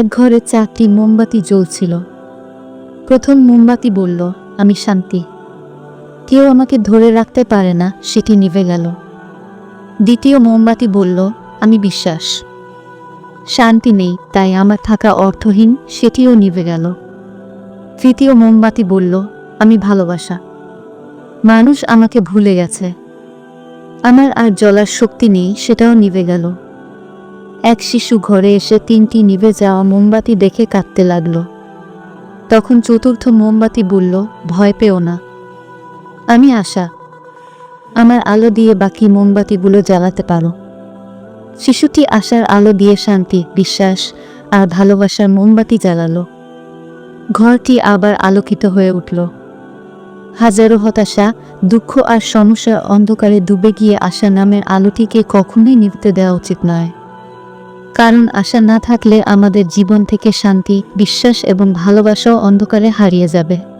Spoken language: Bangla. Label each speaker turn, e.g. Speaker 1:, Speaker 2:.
Speaker 1: এক ঘরে চারটি মোমবাতি জ্বলছিল। প্রথম মোমবাতি বলল, আমি শান্তি। কেউ আমাকে ধরে রাখতে পারে না, সেটি নিভে গেল। দ্বিতীয় মোমবাতি বলল, আমি বিশ্বাস। শান্তি নেই, তাই আমার থাকা অর্থহীন, সেটিও নিভে গেল। তৃতীয় মোমবাতি বলল, আমি ভালোবাসা। মানুষ আমাকে ভুলে গেছে। আমার আর জ্বলার শক্তি নেই, সেটাও নিভে গেল। এক শিশু ঘরে এসে তিনটি নিভে যাওয়া মোমবাতি দেখে কাঁদতে লাগল। তখন চতুর্থ মোমবাতি বলল, ভয় পেও না। আমি আশা, আমার আলো দিয়ে বাকি মোমবাতিগুলো জ্বালাতে পারো শিশুটি আশার আলো দিয়ে শান্তি, বিশ্বাস আর ভালোবাসার মোমবাতি জ্বালালো। ঘরটি আবার আলোকিত হয়ে উঠল। হাজারো হতাশা, দুঃখ আর সমস্যার অন্ধকারে ডুবে গিয়ে আশা নামের আলোটিকে কখনোই নিভতে দেওয়া উচিত নয়। কারণ আশা না থাকলে আমাদের জীবন থেকে শান্তি বিশ্বাস এবং ভালোবাসাও অন্ধকারে হারিয়ে যাবে।